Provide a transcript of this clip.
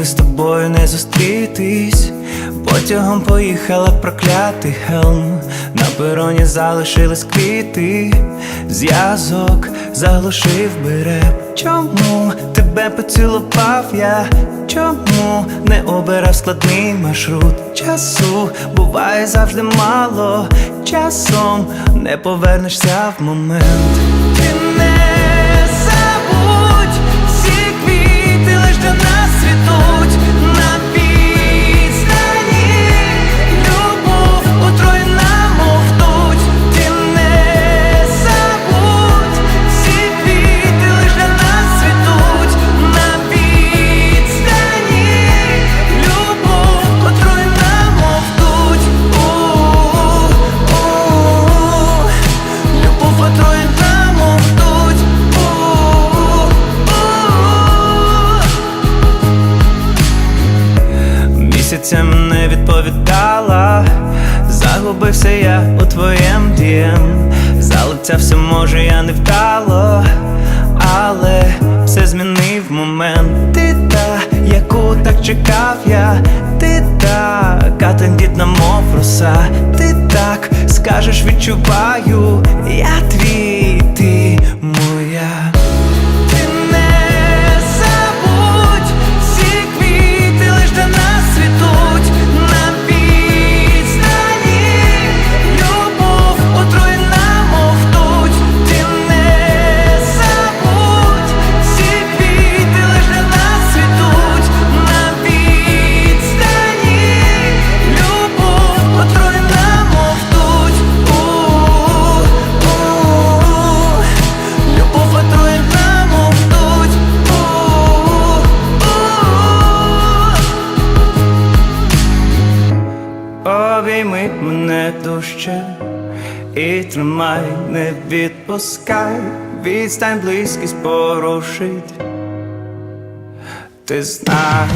Могли з тобою не зустрітись. Потягом поїхала проклятий хелм. На пероні залишились квіти. Зв'язок заглушив би реп. Чому тебе поцілував я? Чому не обирав складний маршрут? Часу буває завжди мало. Часом не повернешся в момент. Ти не Місяцем не відповідала, загубився я у твоєм дієм. Залицявся, може, я не вдало, але все змінив момент. Ти та, яку так чекав я, ти така тендітна, мов роса. Ти так скажеш, відчуваю, я твій, Обійми мене дужче. І тримай, не відпускай, відстань близькість порушить. Ти знай,